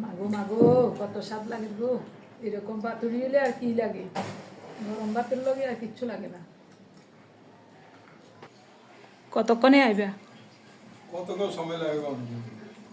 মাগো মাগো কত স্বাদ লাগে গো। এরকম পাতুরি হলে আর কি লাগে? গরম ভাতের লগে আর কিচ্ছু লাগে না। কতক্ষণে আইবা? কতক্ষণ সময় লাগবে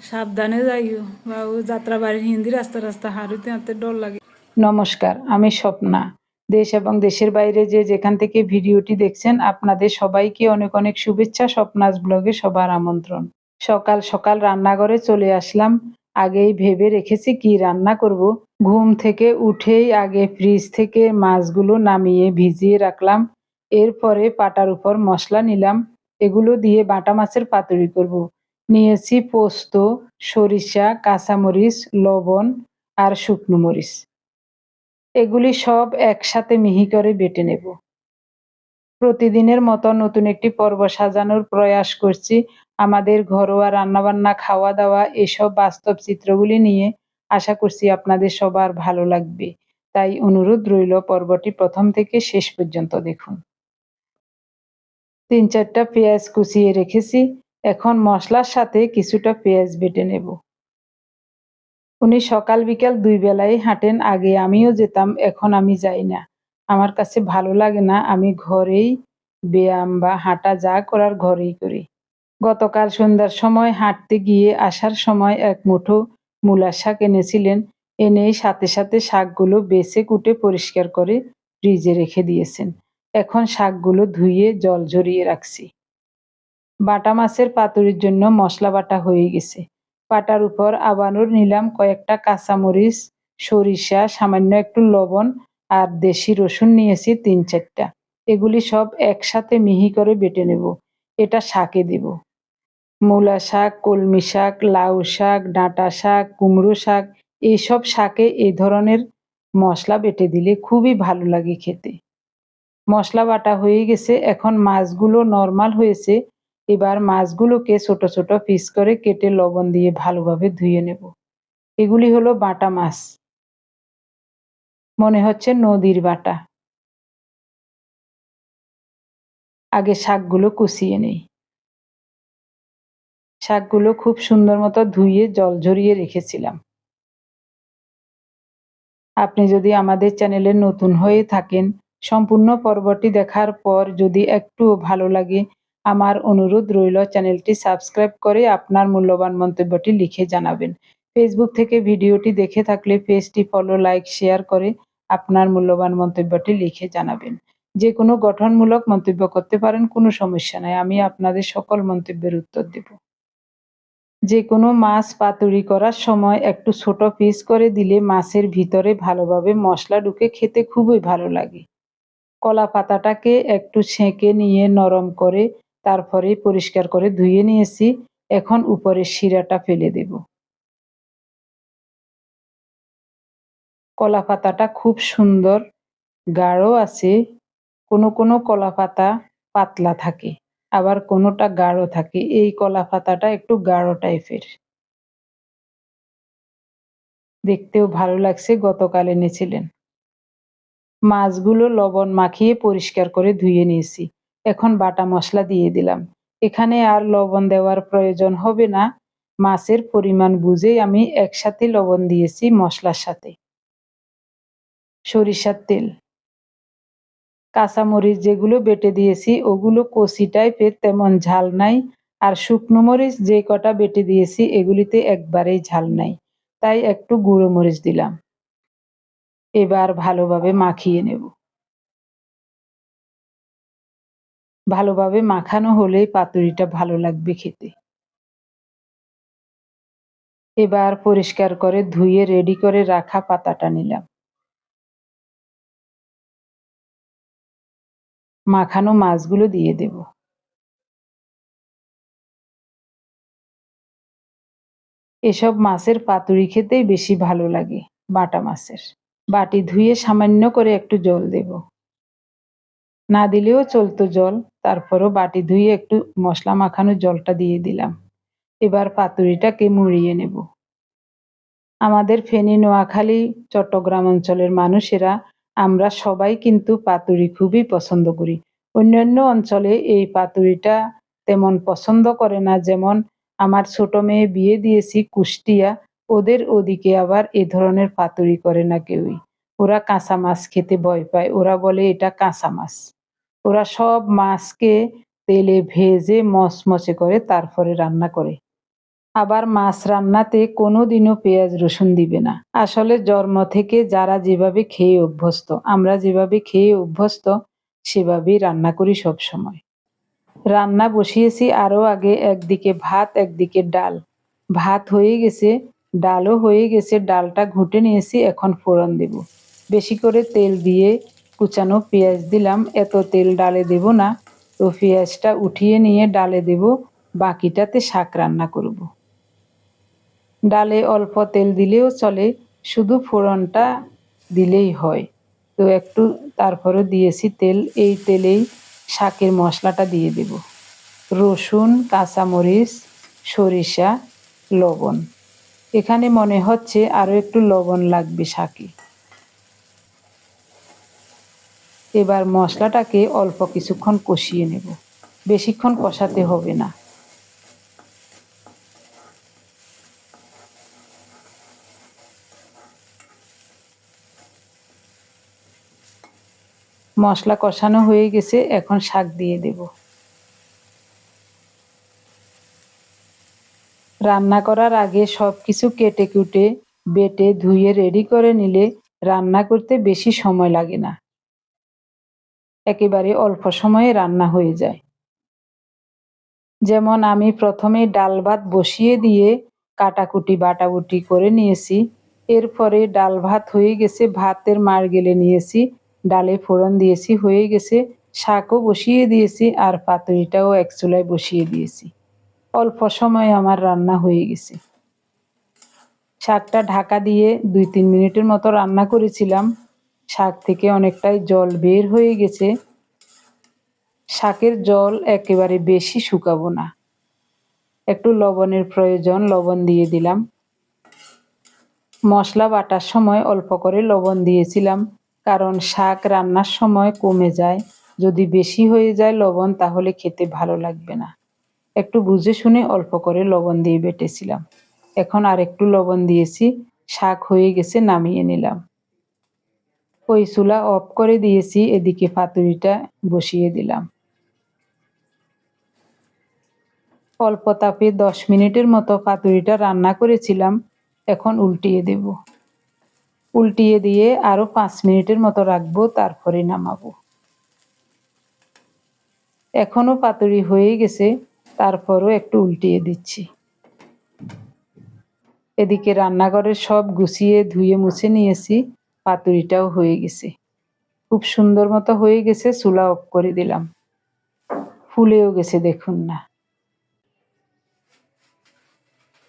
সাবধানে যাইও। বাবু যাত্রা বাড়ি হিন্দি রাস্তা রাস্তা হারুতে হাতে ডর লাগে। নমস্কার আমি স্বপ্না। দেশ এবং দেশের বাইরে যে যেখান থেকে ভিডিওটি দেখছেন আপনাদের সবাইকে অনেক অনেক শুভেচ্ছা স্বপ্নাস ব্লগে সবার আমন্ত্রণ। সকাল সকাল রান্নাঘরে চলে আসলাম। আগেই ভেবে রেখেছি কি রান্না করব। ঘুম থেকে উঠেই আগে ফ্রিজ থেকে মাছগুলো নামিয়ে ভিজিয়ে রাখলাম। এরপরে পাটার উপর মশলা নিলাম। এগুলো দিয়ে বাটা মাছের পাতুরি করব। নিয়েছি পোস্ত, সরিষা, কাঁচামরিচ, লবণ আর শুকনো মরিচ। এগুলি সব একসাথে মিহি করে বেটে নেব। প্রতিদিনের মতো নতুন একটি পর্ব সাজানোর প্রয়াস করছি। আমাদের ঘরোয়া রান্নাবান্না খাওয়া দাওয়া এসব বাস্তব চিত্রগুলি নিয়ে আশা করছি আপনাদের সবার ভালো লাগবে। তাই অনুরোধ রইল পর্বটি প্রথম থেকে শেষ পর্যন্ত দেখুন। তিন চারটা পেঁয়াজ কুচিয়ে রেখেছি। এখন মশলার সাথে কিছুটা পেঁয়াজ বেটে নেব। উনি সকাল বিকাল দুই বেলায় হাঁটেন, আগে আমিও যেতাম, এখন আমি যাই না। আমার কাছে ভালো লাগে না, আমি ঘরেই ব্যায়াম বা হাঁটা যা করার ঘরেই করি। গতকাল সন্ধ্যার সময় হাঁটতে গিয়ে আসার সময় এক মুঠো মূলার শাক এনেছিলেন। এনেই সাথে সাথে শাকগুলো বেছে কুটে পরিষ্কার করে ফ্রিজে রেখে দিয়েছেন। এখন শাকগুলো ধুয়ে জল ঝরিয়ে রাখছি। বাটা মাছের পাতুরির জন্য মশলা বাটা হয়ে গেছে। পাটার উপর আবারও নিলাম কয়েকটা কাঁচামরিচ, সরিষা, সামান্য একটু লবণ আর দেশি রসুন নিয়েছি তিন চারটা। এগুলি সব একসাথে মিহি করে বেটে নেব। এটা শাকে দেব। মূলা শাক, কলমি শাক, লাউ শাক, ডাঁটা শাক, কুমড়ো শাক, এইসব শাকে এই ধরনের মশলা বেটে দিলে খুবই ভালো লাগে খেতে। মশলা বাটা হয়ে গেছে, এখন মাছগুলো নর্মাল হয়েছে। এবার মাছগুলোকে ছোট ছোট পিস করে কেটে লবণ দিয়ে ভালোভাবে ধুয়ে নেব। এগুলি হলো বাটা মাছ। মনে হচ্ছে নদীর বাটা। আগে শাকগুলো কুচিয়ে নেই। শাকগুলো খুব সুন্দর মতো ধুয়ে জল ঝরিয়ে রেখেছিলাম। আপনি যদি আমাদের চ্যানেলে নতুন হয়ে থাকেন, সম্পূর্ণ পর্বটি দেখার পর যদি একটুও ভালো লাগে, আমার অনুরোধ রইল চ্যানেলটি সাবস্ক্রাইব করে আপনার মূল্যবান মন্তব্যটি লিখে জানাবেন। ফেসবুক থেকে ভিডিওটি দেখে থাকলে পেজটি ফলো, লাইক, শেয়ার করে আপনার মূল্যবান মন্তব্যটি লিখে জানাবেন। যে কোনো গঠনমূলক মন্তব্য করতে পারেন, কোনো সমস্যা নাই। আমি আপনাদের সকল মন্তব্যের উত্তর দেব। যে কোনো মাছ পাতুরি করার সময় একটু ছোট পিস করে দিলে মাছের ভিতরে ভালোভাবে মশলা ঢুকে খেতে খুবই ভালো লাগে। কলা পাতাটাকে একটু ছেঁকে নিয়ে নরম করে তারপরে পরিষ্কার করে ধুয়ে নিয়েছি। এখন উপরের শিরাটা ফেলে দেব। কলা পাতাটা খুব সুন্দর, গাঢ় আছে, কোনো কোনো কলা পাতা পাতলা থাকে, আবার কোনোটা গাঢ় থাকে। এই কলা পাতাটা একটু গাঢ় টাইপের। দেখতেও ভালো লাগছে, গতকাল এনেছিলেন। মাছগুলো লবণ মাখিয়ে পরিষ্কার করে ধুয়ে নিয়েছি। এখন বাটা মশলা দিয়ে দিলাম। এখানে আর লবণ দেওয়ার প্রয়োজন হবে না। মাছের পরিমাণ বুঝেই আমি একসাথে লবণ দিয়েছি মশলার সাথে। সরিষার তেল। কাঁচামরিচ যেগুলো বেটে দিয়েছি, ওগুলো কষি টাইপের, তেমন ঝাল নাই। আর শুকনো মরিচ যে কটা বেটে দিয়েছি, এগুলিতে একবারেই ঝাল নাই। তাই একটু গুঁড়ো মরিচ দিলাম। এবার ভালোভাবে মাখিয়ে নেব। ভালোভাবে মাখানো হলেই পাতুরিটা ভালো লাগবে খেতে। এবার পরিষ্কার করে ধুয়ে রেডি করে রাখা পাতাটা নিলাম। মাখানো মাছগুলো দিয়ে দেব। এসব মাছের পাতুরি খেতেই বেশি ভালো লাগে বাটা মাছের। বাটি ধুয়ে সামান্য করে একটু জল দেব। না দিলেও চলতো জল, তারপরও বাটি ধুয়ে একটু মশলা মাখানো জলটা দিয়ে দিলাম। এবার পাতুরিটাকে মুড়িয়ে নেব। আমাদের ফেনী, নোয়াখালী, চট্টগ্রাম অঞ্চলের মানুষেরা আমরা সবাই কিন্তু পাতুরি খুবই পছন্দ করি। অন্যান্য অঞ্চলে এই পাতুরিটা তেমন পছন্দ করে না। যেমন আমার ছোট মেয়ে বিয়ে দিয়েছি কুষ্টিয়া, ওদের ওদিকে আবার এ ধরনের পাতুরি করে না কেউই। ওরা কাঁচা মাছ খেতে ভয় পায়। ওরা বলে এটা কাঁচা মাছ। ওরা সব মাছকে তেলে ভেজে মচমচে করে তারপরে রান্না করে। আবার মাছ রান্নাতে কোনো দিনও পেঁয়াজ রসুন দিবে না। আসলে জন্ম থেকে যারা যেভাবে খেয়ে অভ্যস্ত, আমরা যেভাবে খেয়ে অভ্যস্ত, সেভাবেই রান্না করি সব সময়। রান্না বসিয়েছি আরও আগে, একদিকে ভাত, একদিকে ডাল। ভাত হয়ে গেছে, ডালও হয়ে গেছে, ডালটা ঘুটে নিয়েছি, এখন ফোড়ন দেব। বেশি করে তেল দিয়ে কুচানো পেঁয়াজ দিলাম, এত তেল ডালে দেব না। তো পেঁয়াজটা উঠিয়ে নিয়ে ডালে দেব, বাকিটাতে শাক রান্না করব। ডালে অল্প তেল দিলেও চলে, শুধু ফোড়নটা দিলেই হয়। তো একটু তারপরে দিয়েছি তেল, এই তেলেই শাকের মশলাটা দিয়ে দেব। রসুন, কাঁচামরিচ, সরিষা, লবণ। এখানে মনে হচ্ছে আরও একটু লবণ লাগবে শাকে। এবার মশলাটাকে অল্প কিছুক্ষণ কষিয়ে নেব। বেশিক্ষণ কষাতে হবে না। মশলা কষানো হয়ে গেছে, এখন শাক দিয়ে দেব। রান্না করার আগে সব কিছু কেটে কুটে, বেটে, ধুয়ে রেডি করে নিলে রান্না করতে বেশি সময় লাগে না। একেবারে অল্প সময়ে রান্না হয়ে যায়। যেমন আমি প্রথমে ডাল ভাত বসিয়ে দিয়ে কাটাকুটি বাটাবুটি করে নিয়েছি, এরপরে ডাল ভাত হয়ে গেছে, ভাতের মার গেলে নিয়েছি ডালে ফোড়ন দিয়েছি, হয়ে গেছে। শাকও বসিয়ে দিয়েছি আর পাতুরিটাও এক চুলায় বসিয়ে দিয়েছি। অল্প সময় আমার রান্না হয়ে গেছে। শাকটা ঢাকা দিয়ে দুই তিন মিনিটের মতো রান্না করেছিলাম। শাক থেকে অনেকটাই জল বের হয়ে গেছে। শাকের জল একেবারে বেশি শুকাবো না। একটু লবণের প্রয়োজন লবণ দিয়ে দিলাম। মশলা বাটার সময় অল্প করে লবণ দিয়েছিলাম। কারণ শাক রান্নার সময় কমে যায়। যদি বেশি হয়ে যায় লবণ, তাহলে খেতে ভালো লাগবে না। একটু বুঝে শুনে অল্প করে লবণ দিয়ে বেটেছিলাম। এখন আর একটু লবণ দিয়েছি, শাক হয়ে গেছে, নামিয়ে নিলাম। ওই চুলা অফ করে দিয়েছি, এদিকে পাতুরিটা বসিয়ে দিলাম। অল্প তাপে দশ মিনিটের মতো পাতুরিটা রান্না করেছিলাম, এখন উল্টিয়ে দেব। উল্টিয়ে দিয়ে আরও পাঁচ মিনিটের মতো রাখব, তারপরে নামাবো। এখনও পাতুরি হয়ে গেছে, তারপরও একটু উল্টিয়ে দিচ্ছি। এদিকে রান্নাঘরের সব গুছিয়ে ধুয়ে মুছে নিয়েছি, পাতুরিটাও হয়ে গেছে। খুব সুন্দর মতো হয়ে গেছে, চুলা অফ করে দিলাম। ফুলেও গেছে, দেখুন না।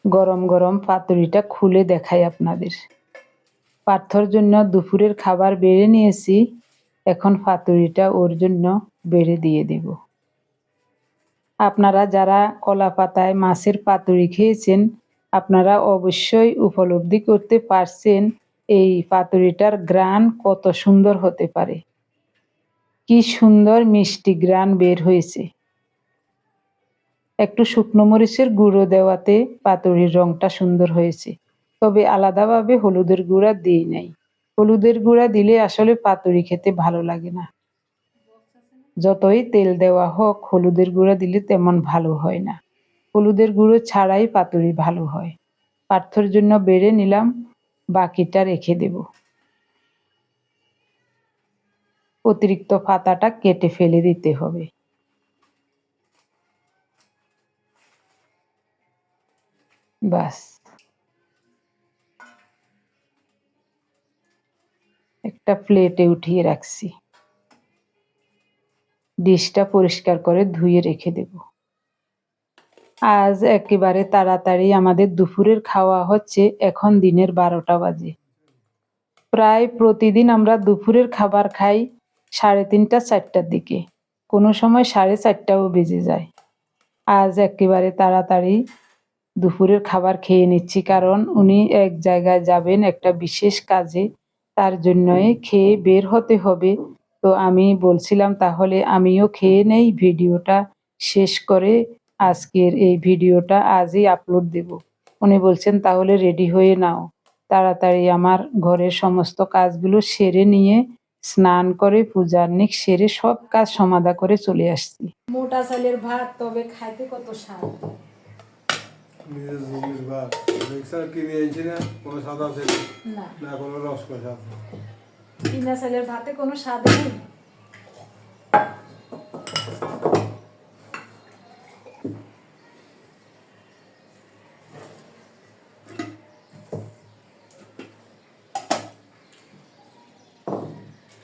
গরম গরম পাতুরিটা খুলে দেখাই আপনাদের। পার্থর জন্য দুপুরের খাবার বেড়ে নিয়েছি, এখন পাতুরিটা ওর জন্য বেড়ে দিয়ে দেব। আপনারা যারা কলা পাতায় মাছের পাতুরি খেয়েছেন, আপনারা অবশ্যই উপলব্ধি করতে পারছেন এই পাতুরিটার গ্রান কত সুন্দর হতে পারে। কি সুন্দর মিষ্টি গ্রান বের হয়েছে। একটু শুকনো মরিচের গুঁড়ো দেওয়াতে পাতুরির রংটা সুন্দর হয়েছে। তবে আলাদাভাবে হলুদের গুঁড়া দিই নাই। হলুদের গুঁড়া দিলে আসলে পাতুরি খেতে ভালো লাগে না। যতই তেল দেওয়া হোক, হলুদের গুঁড়া দিলে তেমন ভালো হয় না। হলুদের গুঁড়ো ছাড়াই পাতুরি ভালো হয়। পার্থর জন্য বেড়ে নিলাম, বাকিটা রেখে দেব। অতিরিক্ত পাতাটা কেটে ফেলে দিতে হবে। বাস। একটা প্লেটে উঠিয়ে রাখছি। ডিশটা পরিষ্কার করে ধুয়ে রেখে দেব। আজ একেবারে তাড়াতাড়ি আমাদের দুপুরের খাওয়া হচ্ছে, এখন দিনের বারোটা বাজে। প্রায় প্রতিদিন আমরা দুপুরের খাবার খাই সাড়ে তিনটা, চারটার দিকে। কোনো সময় সাড়ে চারটাও বেজে যায়। আজ একেবারে তাড়াতাড়ি দুপুরের খাবার খেয়ে নিচ্ছি, কারণ উনি এক জায়গায় যাবেন একটা বিশেষ কাজে। তার জন্যই খেয়ে বের হতে হবে। তো আমি বলছিলাম, তাহলে আমিও খেয়ে নেই ভিডিওটা শেষ করে। আজকের এই ভিডিওটা আজই আপলোড দেব। উনি বলছেন, তাহলে রেডি হয়ে নাও। তাড়াতাড়ি আমার ঘরের সমস্ত কাজগুলো সেরে নিয়ে স্নান করে, পূজার নিক সেরে সব কাজ সমাধা করে চলে আসছি। মোটা চালের ভাত, তবে খাইতে কত স্বাদ? নিজের জমির ভাত মিক্সার কিনে না কোনো সাদা আছে? না। কোনো রস কিনা চালের ভাতে কোনো স্বাদ নেই।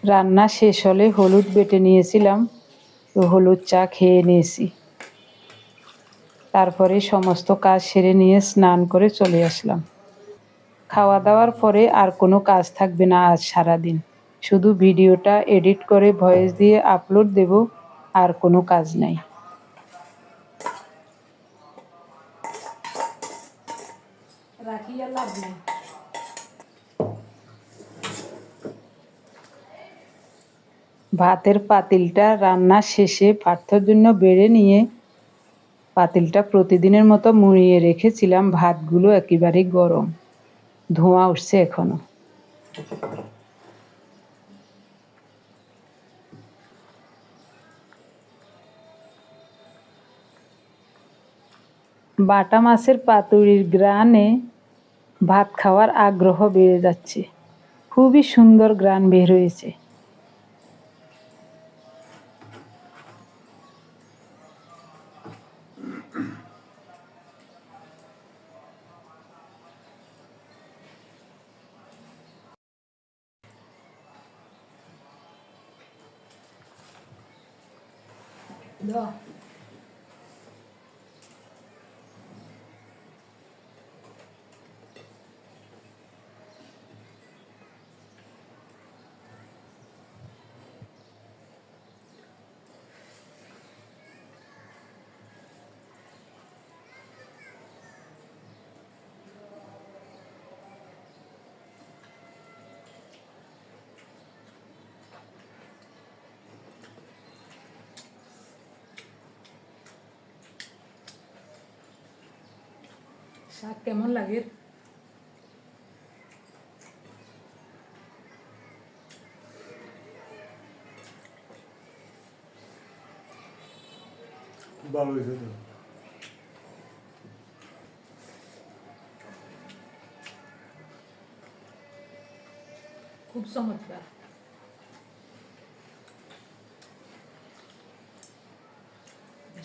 রান্না শেষ হলে হলুদ বেটে নিয়েছিলাম তো হলুদ চা খেয়ে নিয়েছি। তারপরে সমস্ত কাজ সেরে নিয়ে স্নান করে চলে আসলাম। খাওয়া দাওয়ার পরে আর কোনো কাজ থাকবে না আজ সারাদিন। শুধু ভিডিওটা এডিট করে ভয়েস দিয়ে আপলোড দেব আর কোনো কাজ নাই। ভাতের পাতিলটা রান্না শেষে পার্থর জন্য বেড়ে নিয়ে পাতিলটা প্রতিদিনের মতো মুড়িয়ে রেখেছিলাম, ভাতগুলো একেবারেই গরম। ধোঁয়া উঠছে এখনও। বাটা মাছের পাতুরির গ্রানে ভাত খাওয়ার আগ্রহ বেড়ে যাচ্ছে। খুবই সুন্দর গ্রান বের হয়েছে। Dó. শাক কেমন লাগে? ভালো হয়েছে তো। খুব চমৎকার।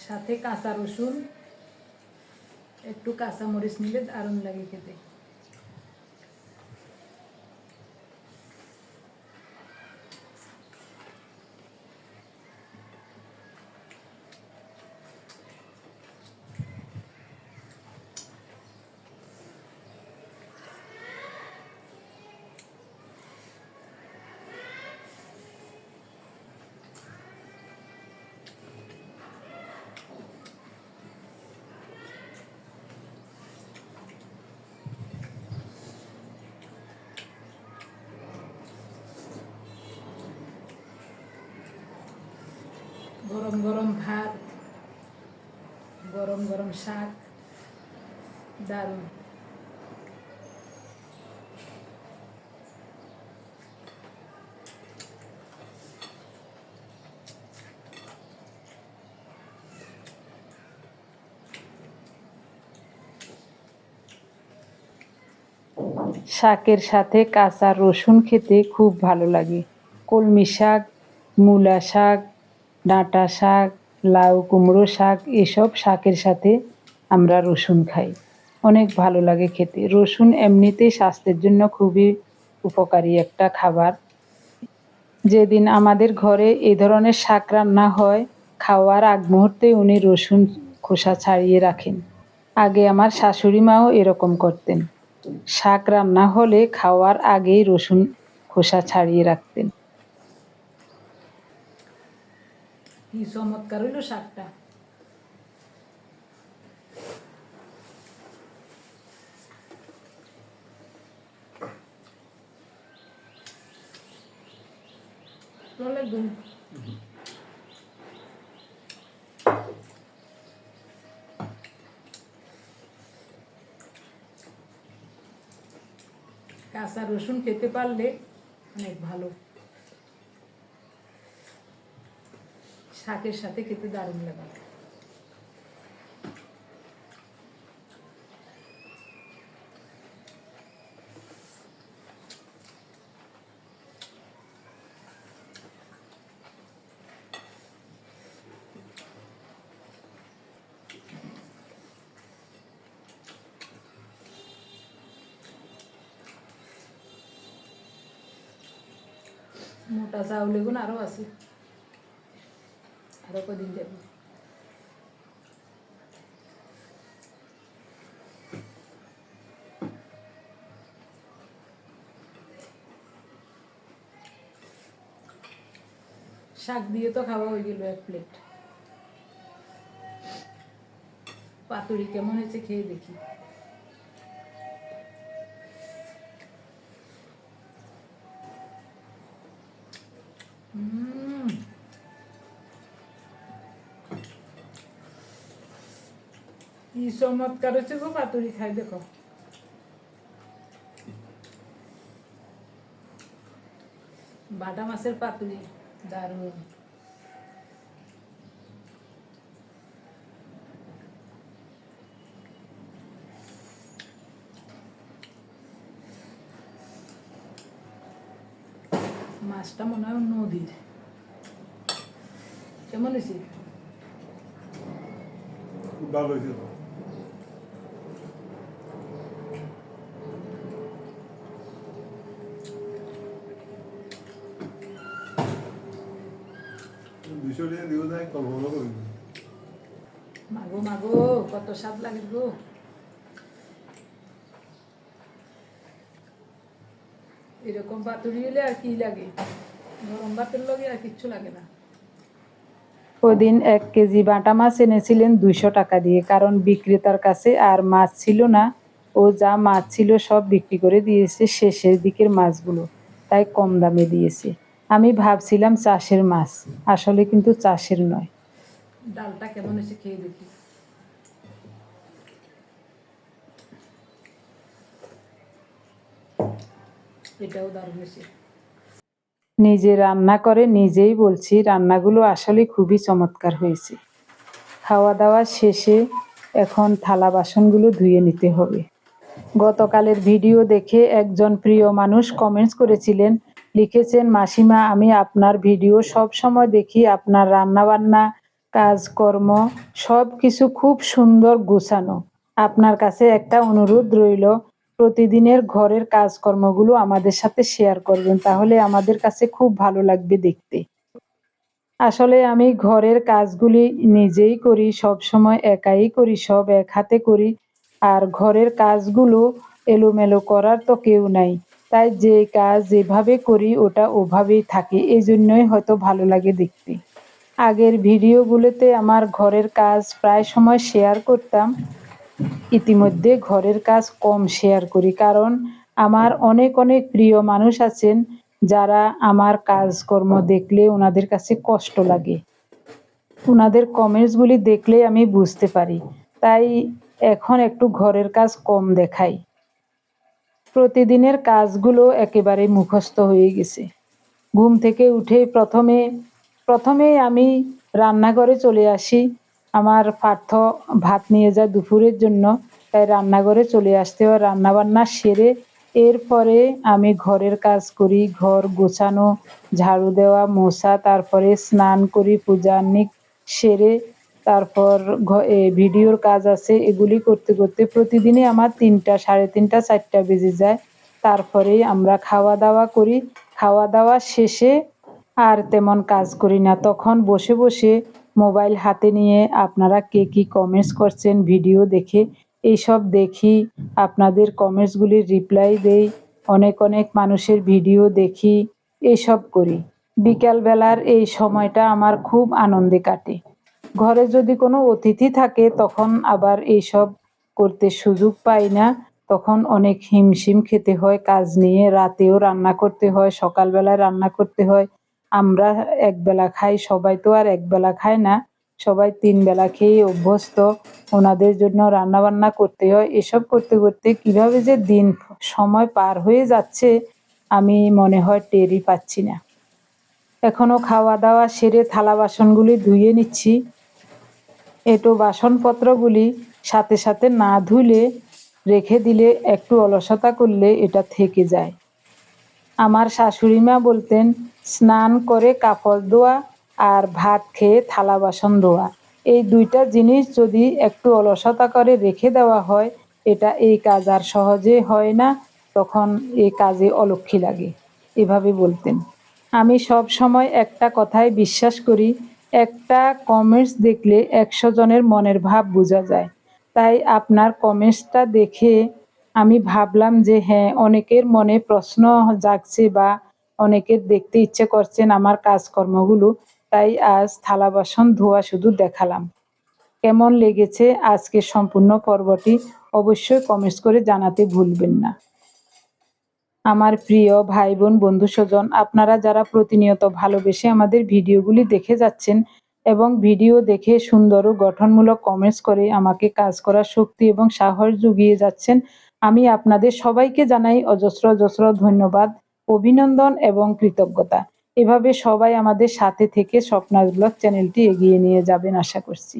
সাথে কাঁচা রসুন একটু কাঁচামরিচ নিলে দারুণ লাগে খেতে। গরম গরম ভাত, গরম গরম শাক, দারুণ। শাকের সাথে কাঁচা রসুন খেতে খুব ভালো লাগে। কলমি শাক, মূলা শাক ডাঁটা শাক, লাউ, কুমড়ো শাক, এসব শাকের সাথে আমরা রসুন খাই। অনেক ভালো লাগে খেতে। রসুন এমনিতেই স্বাস্থ্যের জন্য খুবই উপকারী একটা খাবার। যেদিন আমাদের ঘরে এই ধরনের শাক রান্না হয়, খাওয়ার আগ মুহূর্তে উনি রসুন খোসা ছাড়িয়ে রাখেন। আগে আমার শাশুড়ি মাও এরকম করতেন। শাক রান্না হলে খাওয়ার আগেই রসুন খোসা ছাড়িয়ে রাখতেন। কি চমৎকার হইল শাকটা ভালো একদম কাঁচা রসুন খেতে পারলে অনেক ভালো শাকের সাথে খেতে দারুণ লাগে। মোটা চাউল এগুলো আরও আছে। আরও কদিন যাবে। শাক দিয়ে তো খাওয়া হয়ে গেল এক প্লেট পাতুরি কেমন হয়েছে খেয়ে দেখি। কি চমৎকার হচ্ছে গো পাতুরি খাই, দেখো। বাটা মাছের পাতুরি, দারুণ। মাছটা মনে হয় নদীর। কেমন হয়েছে? ভালো হয়েছে তো দুশো যায় কল্পনা করি মাগো মাগো কত স্বাদ লাগে গো। এরকম পাতুরি হলে আর কি লাগে? গরম ভাতের লগে আর কিচ্ছু লাগে না। ওদিন এক কেজি বাটা মাছ এনেছিলেন দুইশো টাকা দিয়ে কারণ বিক্রেতার কাছে আর মাছ ছিল না। ও যা মাছ ছিল সব বিক্রি করে দিয়েছে শেষের দিকের মাছগুলো তাই কম দামে দিয়েছে। আমি ভাবছিলাম চাষের মাছ। আসলে কিন্তু চাষের নয়। ডালটা কেমন হয়েছে খেয়ে দেখি। এটাও দারুণ নিজে রান্না করে নিজেই বলছি রান্নাগুলো আসলে খুবই চমৎকার হয়েছে। খাওয়া দাওয়া শেষে এখন থালা বাসনগুলো ধুয়ে নিতে হবে। গতকালের ভিডিও দেখে একজন প্রিয় মানুষ কমেন্টস করেছিলেন লিখেছেন, মাসিমা, আমি আপনার ভিডিও সব সময় দেখি, আপনার রান্নাবান্না, কাজকর্ম, সব কিছু খুব সুন্দর গোছানো। আপনার কাছে একটা অনুরোধ রইল, প্রতিদিনের ঘরের কাজকর্মগুলো আমাদের সাথে শেয়ার করবেন, তাহলে আমাদের কাছে খুব ভালো লাগবে দেখতে। আসলে আমি ঘরের কাজগুলি নিজেই করি, সব সময় একাই করি, সব এক হাতে করি, আর ঘরের কাজগুলো এলোমেলো করার তো কেউ নাই। তাই যে কাজ যেভাবে করি, ওটা ওভাবেই থাকে। এই জন্যই হয়তো ভালো লাগে দেখতে। আগের ভিডিওগুলোতে আমার ঘরের কাজ প্রায় সময় শেয়ার করতাম। ইতিমধ্যে ঘরের কাজ কম শেয়ার করি, কারণ আমার অনেক অনেক প্রিয় মানুষ আছেন যারা আমার কাজকর্ম দেখলে ওনাদের কাছে কষ্ট লাগে। ওনাদের কমেন্টসগুলি দেখলে আমি বুঝতে পারি। তাই এখন একটু ঘরের কাজ কম দেখাই। প্রতিদিনের কাজগুলো একেবারে মুখস্থ হয়ে গেছে। ঘুম থেকে উঠে প্রথমে প্রথমেই আমি রান্নাঘরে চলে আসি। আমার পার্থ ভাত নিয়ে যায় দুপুরের জন্য, তাই রান্নাঘরে চলে আসতে হয়। রান্নাবান্না সেরে এরপরে আমি ঘরের কাজ করি। ঘর গোছানো, ঝাড়ু দেওয়া, মোছা, তারপরে স্নান করি পূজান্নিক সেরে তারপর ভিডিওর কাজ আছে, এগুলি করতে করতে প্রতিদিনই আমার তিনটা, সাড়ে তিনটা, চারটা বেজে যায়। তারপরেই আমরা খাওয়া দাওয়া করি। খাওয়া দাওয়া শেষে আর তেমন কাজ করি না। তখন বসে বসে মোবাইল হাতে নিয়ে আপনারা কে কী কমেন্টস করছেন, ভিডিও দেখে এইসব দেখি। আপনাদের কমেন্টসগুলির রিপ্লাই দেই। অনেক অনেক মানুষের ভিডিও দেখি। এইসব করি। বিকালবেলার এই সময়টা আমার খুব আনন্দে কাটে। ঘরে যদি কোনো অতিথি থাকে, তখন আবার এইসব করতে সুযোগ পাই না। তখন অনেক হিমশিম খেতে হয়, কাজ নিয়ে রাতেও রান্না করতে হয়, সকালবেলায় রান্না করতে হয়। আমরা একবেলা খাই, সবাই তো আর একবেলা খায় না। সবাই তিন বেলা খেয়ে অভ্যস্ত। ওনাদের জন্য রান্না বান্না করতে হয়। এসব করতে করতে কীভাবে যে দিন সময় পার হয়ে যাচ্ছে, আমি মনে হয় টেরই পাচ্ছি না। এখনও খাওয়া দাওয়া সেরে থালা বাসনগুলি ধুয়ে নিচ্ছি। এটো বাসনপত্রগুলি সাথে সাথে না ধুলে রেখে দিলে একটু অলসতা করলে এটা থেকে যায়। আমার শাশুড়ি মা বলতেন, স্নান করে কাপড় ধোয়া আর ভাত খেয়ে থালা বাসন ধোয়া। এই দুইটা জিনিস যদি একটু অলসতা করে রেখে দেওয়া হয়, এটা এই কাজ আর সহজে হয় না, তখন এই কাজে অলক্ষী লাগে। এভাবে বলতেন। আমি সব সময় একটা কথায় বিশ্বাস করি একটা কমেন্টস দেখলে একশো জনের মনের ভাব বোঝা যায়। তাই আপনার কমেন্টসটা দেখে আমি ভাবলাম যে হ্যাঁ অনেকের মনে প্রশ্ন জাগছে বা অনেকের দেখতে ইচ্ছে করছেন আমার কাজকর্মগুলো, তাই আজ থালা বাসন ধোয়া শুধু দেখালাম। কেমন লেগেছে আজকে সম্পূর্ণ পর্বটি অবশ্যই কমেন্টস করে জানাতে ভুলবেন না। আমার প্রিয় ভাই বোন বন্ধু স্বজন আপনারা যারা প্রতিনিয়ত ভালোবেসে আমাদের ভিডিওগুলি দেখে যাচ্ছেন এবং ভিডিও দেখে সুন্দর ও গঠনমূলক কমেন্টস করে আমাকে কাজ করার শক্তি এবং সাহস জুগিয়ে যাচ্ছেন, আমি আপনাদের সবাইকে জানাই অজস্র অজস্র ধন্যবাদ, অভিনন্দন এবং কৃতজ্ঞতা। এভাবে সবাই আমাদের সাথে থেকে স্বপ্নার ব্লগ চ্যানেলটি এগিয়ে নিয়ে যাবেন আশা করছি।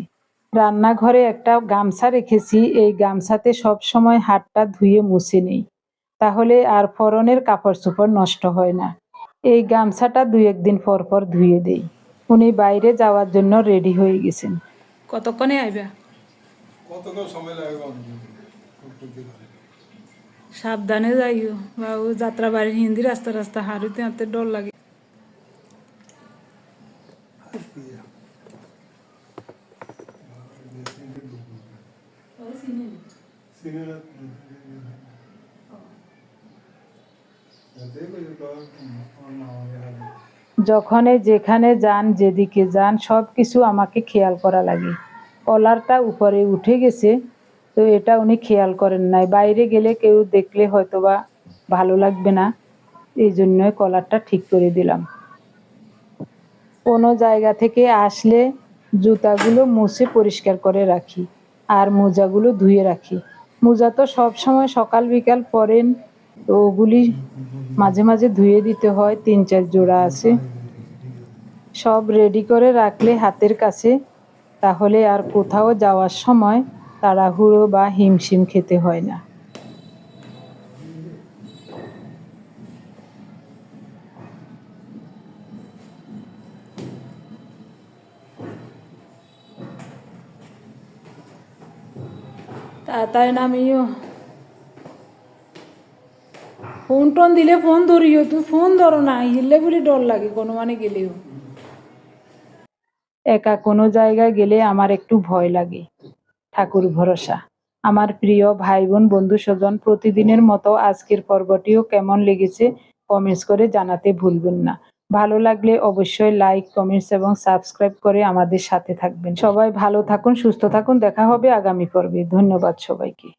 রান্নাঘরে একটা গামছা রেখেছি, এই গামছাতে সব সময় হাতটা ধুয়ে মুছে নেই। তাহলে আর ফরনের কাপড় চোপড় নষ্ট হয় না। এই গামছাটা দুই একদিন পর পর ধুয়ে দেই। উনি বাইরে যাওয়ার জন্য রেডি হয়ে গেছেন। কতক্ষণে আইবা? কতক্ষণ সময় সাবধানে যাইও। বা ও যাত্রা বাড়ি হিন্দি রাস্তা রাস্তা হারুতে হাতে ডর লাগে। সিনেমা। যখনই যেখানে যান, যেদিকে যান সব কিছু আমাকে খেয়াল করা লাগে। কলারটা উপরে উঠে গেছে, তো এটা উনি খেয়াল করেন নাই। বাইরে গেলে কেউ দেখলে হয়তো বা ভালো লাগবে না, এই জন্যই কলারটা ঠিক করে দিলাম। কোনো জায়গা থেকে আসলে জুতাগুলো মুছে পরিষ্কার করে রাখি, আর মোজাগুলো ধুয়ে রাখি। মোজা তো সব সময় সকাল বিকাল পরেন তো ওগুলি মাঝে মাঝে ধুয়ে দিতে হয়, তিন চার জোড়া আছে। সব রেডি করে রাখলে হাতের কাছে, তাহলে আর কোথাও যাওয়ার সময় তাড়াহুড়ো বা হিমশিম খেতে হয় না। তাড়াতাড়ি নামিও। ফোন টোন দিলে ফোন ধরিও তুমি ফোন ধরো না হিললে বলে ডর লাগে কোনো মানে গেলেও। একা কোনো জায়গায় গেলে আমার একটু ভয় লাগে, ঠাকুর ভরসা। আমার প্রিয় ভাই বোন বন্ধু স্বজন প্রতিদিনের মতো আজকের পর্বটিও কেমন লেগেছে কমেন্টস করে জানাতে ভুলবেন না। ভালো লাগলে অবশ্যই লাইক, কমেন্টস এবং সাবস্ক্রাইব করে আমাদের সাথে থাকবেন। সবাই ভালো থাকুন, সুস্থ থাকুন, দেখা হবে আগামী পর্বে। ধন্যবাদ সবাইকে।